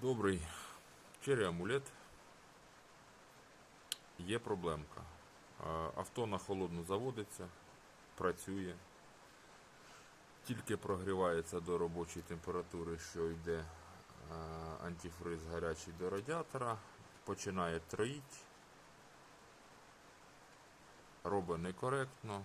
Добрий. Черрі амулет. Є проблемка. Авто на холодну заводиться, працює. Тільки прогрівається до робочої температури, що йде антифриз гарячий до радіатора, починає троїть, робить некоректно.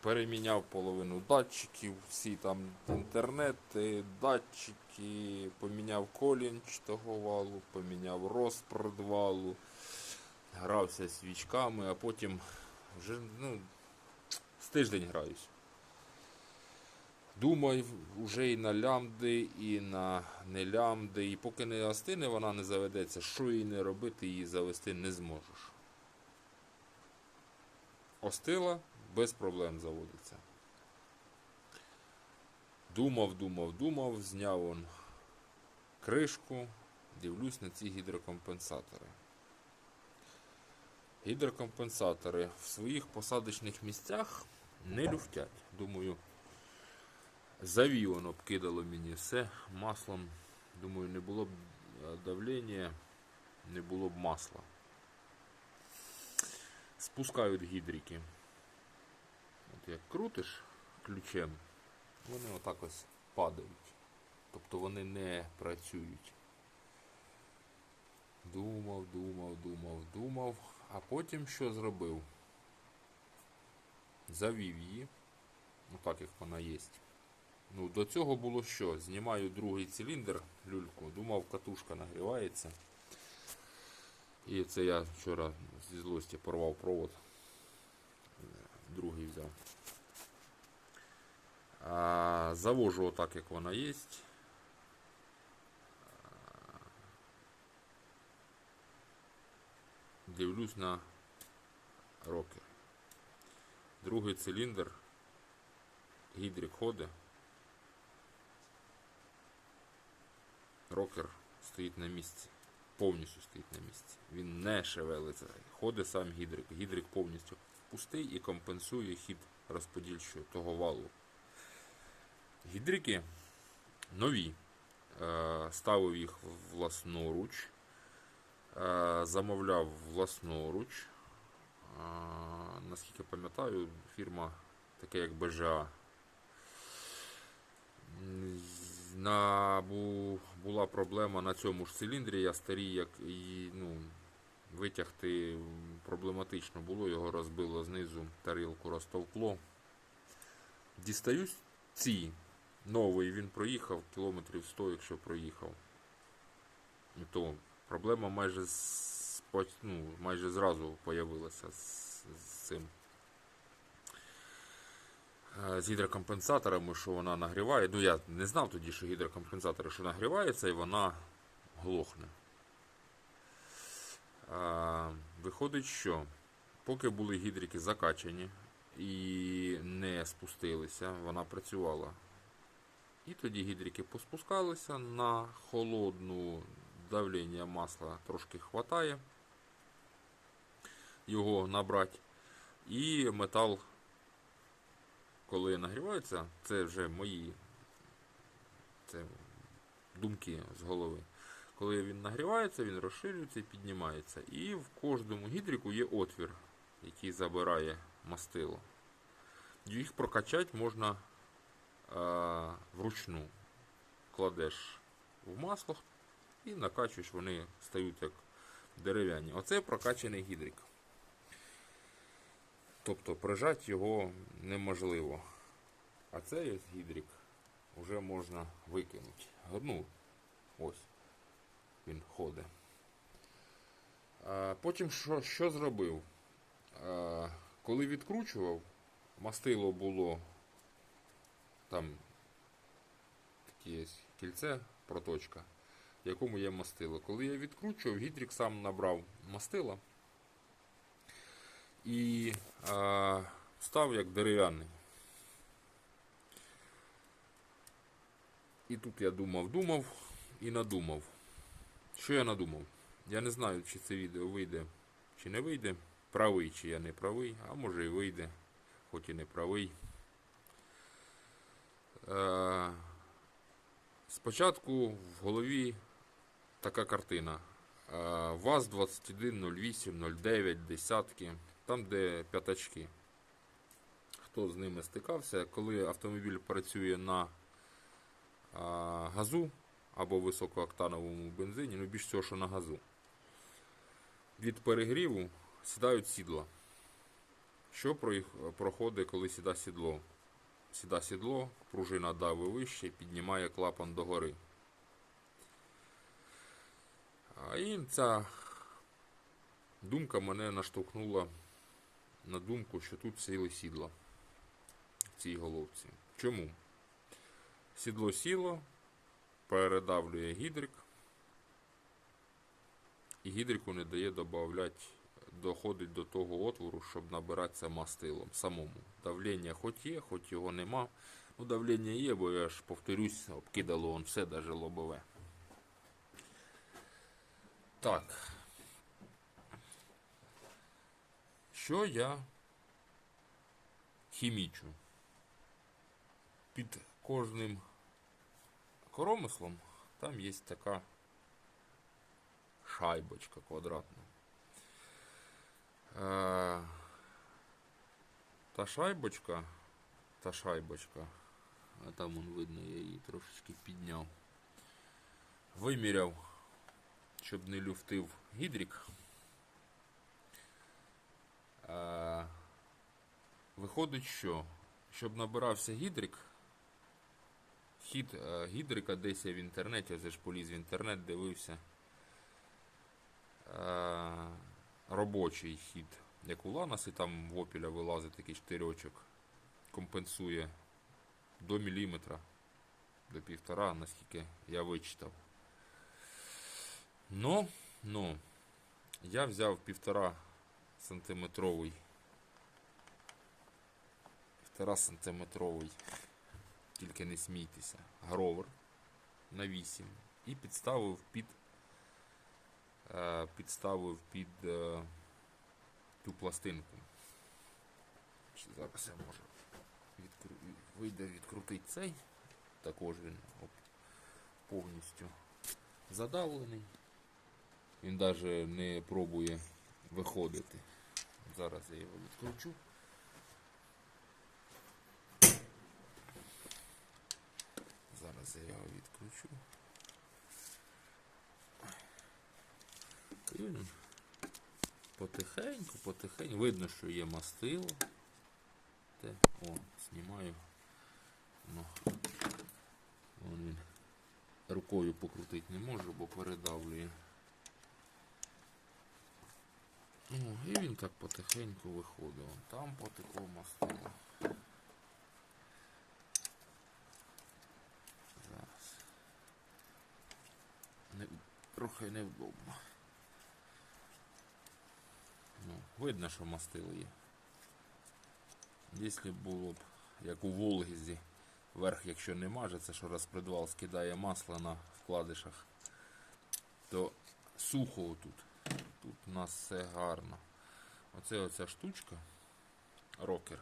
Переміняв половину датчиків, всі там інтернети, датчики, поміняв колінч того валу, поміняв розпрод валу, грався свічками, а потім вже ну, з тиждень граюсь. Думаю, вже і на лямди, і на не лямди, і поки не остине, вона не заведеться. Що їй не робити, її завести не зможеш. Остила, без проблем заводиться. Думав, думав, думав, зняв он кришку, дивлюсь на ці гідрокомпенсатори. Гідрокомпенсатори в своїх посадочних місцях не люфтять. Думаю, завів воно обкидало мені все маслом. Думаю, не було б е, давлення, не було б масла. Спускають гідрики. Як крутиш ключем, вони отак ось падають. Тобто вони не працюють. Думав, думав, думав, думав. А потім що зробив? Завів її. Ну так як вона є. Ну, до цього було що? Знімаю другий циліндр, люльку, думав, катушка нагрівається. І це я вчора зі злості порвав провод. Другий взяв. А, завожу отак, як вона є. Дивлюсь на рокер. Другий циліндр. Гідрик ходить. Рокер стоїть на місці. Повністю стоїть на місці. Він не шевелиться. Ходить сам гідрик. Гідрик повністю пустий і компенсує хід розподільчого того валу. Гідрики нові. Е, Ставив їх власноруч. Е, Замовляв власноруч. Е, Наскільки пам'ятаю, фірма така як БЖА. На, бу, була проблема на цьому ж циліндрі. Я старий, як і, ну, витягти проблематично було, його розбило знизу, тарілку розтовкло. Дістаюсь ці. Новий він проїхав кілометрів 100, якщо проїхав. То проблема майже, ну, майже зразу появилася з, з цим. Е, З гідрокомпенсаторами, що вона нагріває. Ну я не знав тоді, що гідрокомпенсатори, що нагрівається і вона глохне. Виходить, що поки були гідрики закачані і не спустилися, вона працювала. І тоді гідрики поспускалися на холодну давлення масла трошки хватає. Його набрати. І метал, коли нагрівається, це вже мої це думки з голови. Коли він нагрівається, він розширюється і піднімається. І в кожному гідрику є отвір, який забирає мастило. Їх прокачати можна а, вручну. Кладеш в масло і накачуєш, вони стають як дерев'яні. Оце прокачаний гідрик. Тобто прижати його неможливо. А цей гідрик вже можна викинути. Ну, ось він ходить. Потім що, що зробив? Коли відкручував, мастило було там таке кільце, проточка, в якому є мастило. Коли я відкручував, гідрик сам набрав мастила і а, став як дерев'яний. І тут я думав, думав і надумав. Що я надумав? Я не знаю, чи це відео вийде, чи не вийде. Правий, чи я не правий, а може і вийде, хоч і не правий. Е, спочатку в голові така картина. Е, ВАЗ 2108, 09, десятки, там де п'ятачки. Хто з ними стикався, коли автомобіль працює на а, газу або високооктановому бензині, ну більш всього, що на газу. Від перегріву сідають сідла. Що їх проходить, коли сіда сідло? Сіда сідло, пружина дави вище, піднімає клапан догори. І ця думка мене наштовхнула на думку, що тут сіли сідла в цій головці. Чому? Сідло сіло, передавлює гідрик, і гідрику не дає додати, доходить до того отвору, щоб набиратися мастилом самому. Давлення хоч є, хоч його нема. Ну, давлення є, бо я ж повторюсь, обкидало он все, навіть лобове. Так. Що я хімічу? Під кожним коромислом там є така шайбочка квадратна. Е, Та шайбочка, та шайбочка, а там вон видно, я її трошечки підняв. Виміряв, щоб не люфтив гідрик. Е, Виходить, що щоб набирався гідрик, хід е, гідрика десь я в інтернеті, я ж поліз в інтернет, дивився. Е, робочий хід, як у Ланас, і там в опіля вилазить такий штирьочок, компенсує до міліметра, до півтора, наскільки я вичитав. Ну, ну, я взяв півтора сантиметровий півтора сантиметровий, тільки не смійтеся, гровер на 8 і підставив під е, підставив під е, ту пластинку. Чи Зараз я можу відкру... вийде відкрутити цей, також він оп, повністю задавлений. Він навіть не пробує виходити. Зараз я його відкручу. Зараз я його відкручу. І він потихеньку, потихеньку. Видно, що є мастило. Те, о, знімаю. Ну, він. Рукою покрутити не можу, бо передавлює. Ну, і він так потихеньку виходить. Там потекло мастило. Зараз. Не, трохи невдобно. Ну, видно, що мастило є. Якщо було б, як у Волгізі, верх, якщо не мажеться, що розпредвал скидає масло на вкладишах, то сухо тут. Тут у нас все гарно. Оце оця штучка, рокер.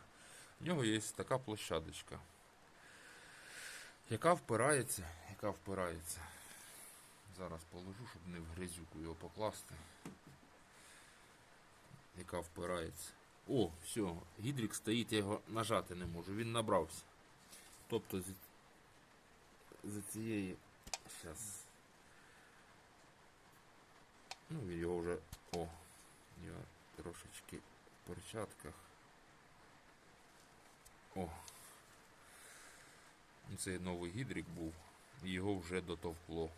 В нього є така площадочка, яка впирається, яка впирається. Зараз положу, щоб не в грязюку його покласти. Яка впирається. О, все, гідрик стоїть, я його нажати не можу, він набрався. Тобто з, з цієї. Зараз. Ну, він його вже. О, я трошечки в перчатках. О. Ну, Це новий гідрик був, його вже дотовкло.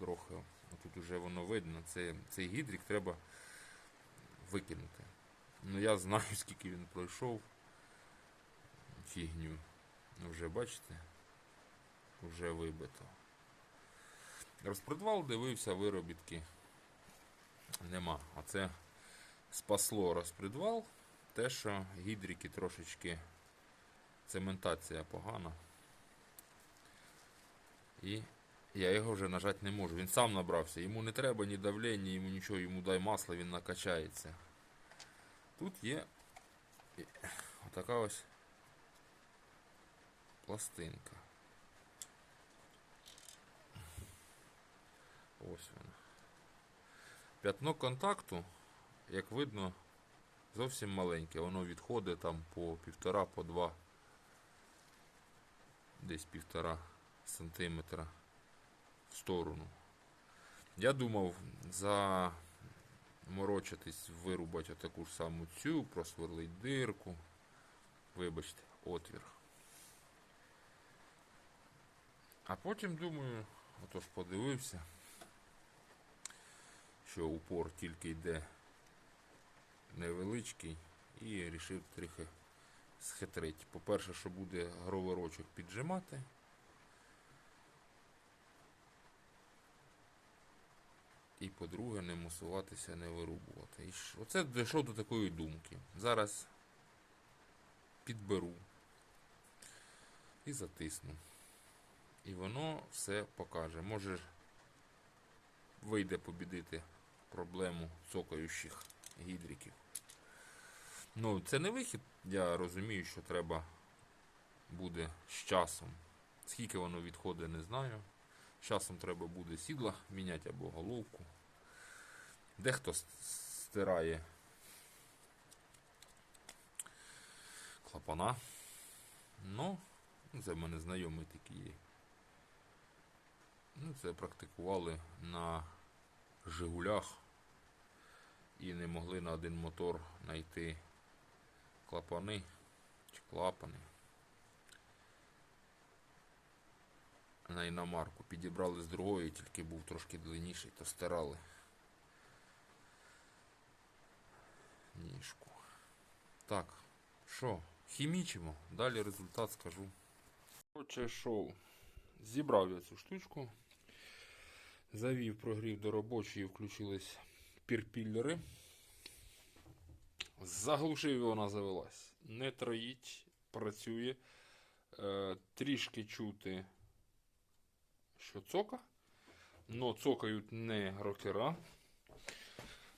Трохи. Тут вже воно видно. Це, цей гідрик треба викинути. Ну я знаю, скільки він пройшов. Фігню. Ну вже бачите? Вже вибито. Розпредвал дивився, виробітки нема. А це спасло розпредвал. Те, що гідрики трошечки цементація погана. І я його вже нажати не можу. Він сам набрався. Йому не треба ні давлення, йому нічого, йому дай масло, він накачається. Тут є отака ось пластинка. Ось воно. П'ятно контакту, як видно, зовсім маленьке. Воно відходить там по півтора, по два, десь півтора сантиметра в сторону. Я думав заморочитись, вирубати таку ж саму цю, просверлить дирку. Вибачте, отвір. А потім думаю, отож подивився, що упор тільки йде невеличкий і вирішив трохи схитрити. По-перше, що буде гроверочок піджимати. І по-друге, не мусуватися, не вирубувати. І Оце дійшов до такої думки. Зараз підберу і затисну. І воно все покаже. Може вийде побідити проблему цокаючих гідриків. Ну, це не вихід, я розумію, що треба буде з часом. Скільки воно відходить, не знаю. Часом треба буде сідла міняти або головку. Дехто стирає клапана. Ну, це в мене знайомий такий є. Ну, це практикували на Жигулях і не могли на один мотор знайти клапани чи клапани. На іномарку підібрали з другої, тільки був трошки длинніший, то стирали ніжку. Так, що, хімічимо, далі результат скажу. Отже, шоу. Зібрав я цю штучку. Завів прогрів до робочої, включились пірпіллери. Заглушив і вона завелась. Не троїть, працює. Е, трішки чути, що цока. Но цокають не рокера,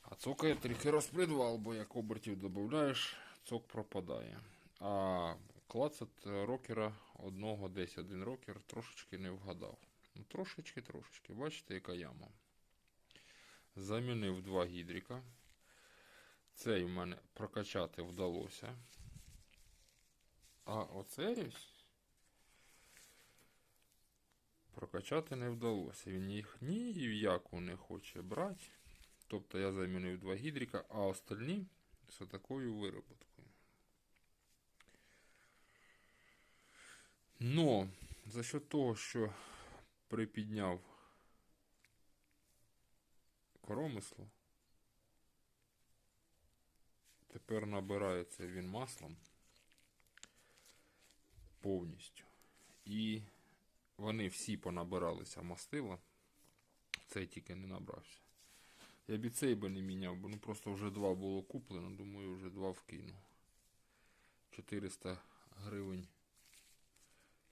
а цокає трохи розпредвал, бо як обертів додаєш, цок пропадає. А клацат рокера одного, десь один рокер трошечки не вгадав. Ну, трошечки, трошечки. Бачите, яка яма. Замінив два гідрика. Цей в мене прокачати вдалося. А оцей ось прокачати не вдалося. Він їх ні в яку не хоче брати. Тобто я замінив два гідрика, а остальні з такою вироботкою. Но за счет того, що припідняв коромисло, тепер набирається він маслом повністю. І вони всі понабиралися мастила. Цей тільки не набрався. Я б і цей би не міняв, бо ну просто вже два було куплено, думаю, вже два вкину. 400 гривень.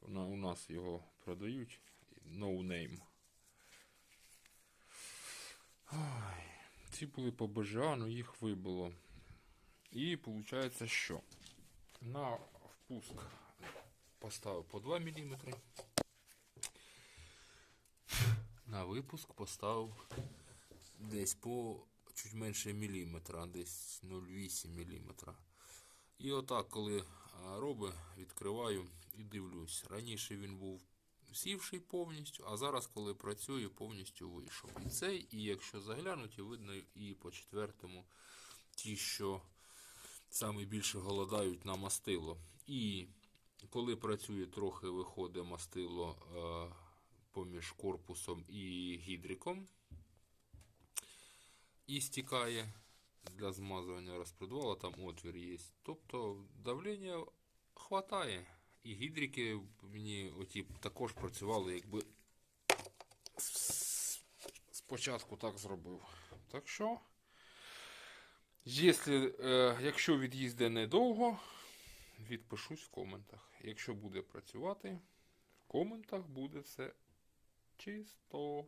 У нас його продають. No name. Ой, ці були по БЖА, але їх вибило. І виходить, що на впуск поставив по 2 мм. На випуск поставив десь по чуть менше міліметра, десь 0,8 мм. І отак, коли а, роби, відкриваю і дивлюсь. Раніше він був сівший повністю, а зараз, коли працюю, повністю вийшов. І цей, і якщо заглянути, видно і по четвертому ті, що саме більше голодають на мастило. І коли працює, трохи виходить мастило е, поміж корпусом і гідриком. І стікає для змазування розпредвала, там отвір є. Тобто давлення хватає. І гідрики мені оті також працювали, якби спочатку так зробив. Так що, якщо, е, якщо від'їзде недовго, відпишусь в коментах. Якщо буде працювати, в коментах буде все чисто.